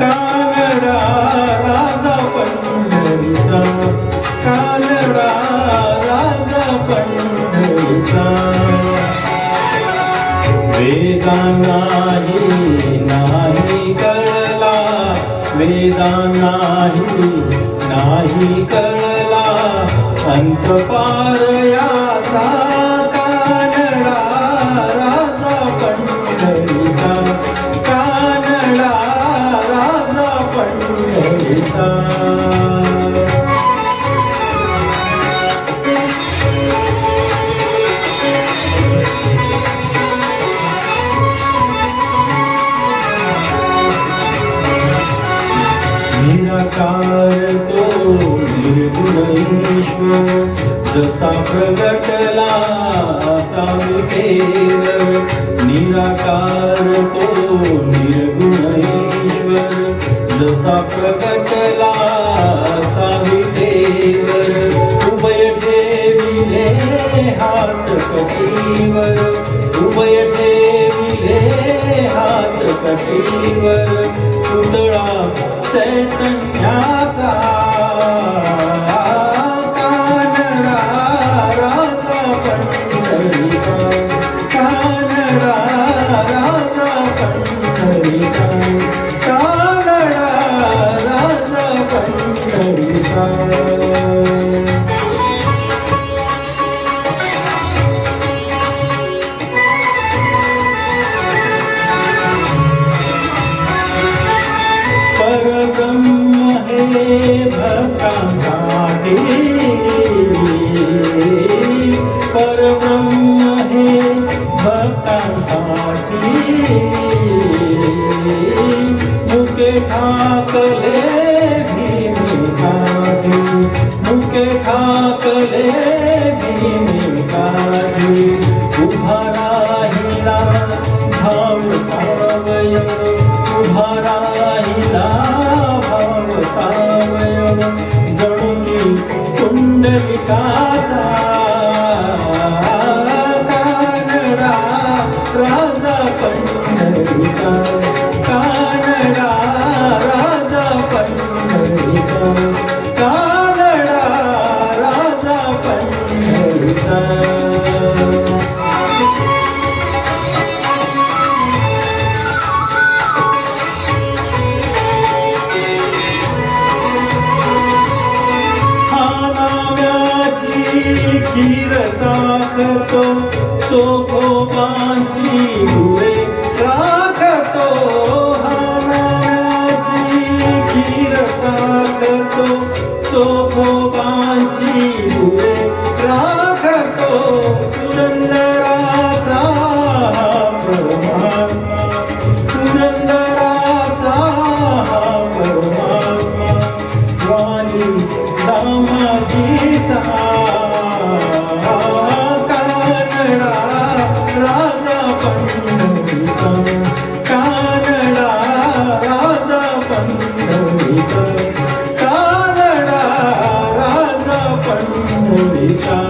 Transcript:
कानडा नाही कळला वेदा नाही नाही कळला. संत पार याचा कानडा राजा पंढरीचा कानडा राजा पंढरीचा. निराकार निर्गुणेश्वर जसा प्रगटला असा विठेव निराकार तो निर्गुणेश्वर. जसा प्रगटला असा विठेव उभय ठेविले हात कटीवर उभय ठेविले हात कटीवर पुतळा चैतन्य ठाकले भीमी भीमिकाठी मुके ठाकले भीमी भीमिकाठी उभा राहिला भाव सावय उभा राहिला भाव सावय जणू की कुंडलिकाचा कानडा राजा पंढरीचा. खीर साखतो चोखोबाची भुळे राखतो हानाची खीर साखतो चोखोबाची भुळे राखतो. पुरंदराचा प्रमाण पुरंदराचा प्रमाण वाणी दामाजीचा time.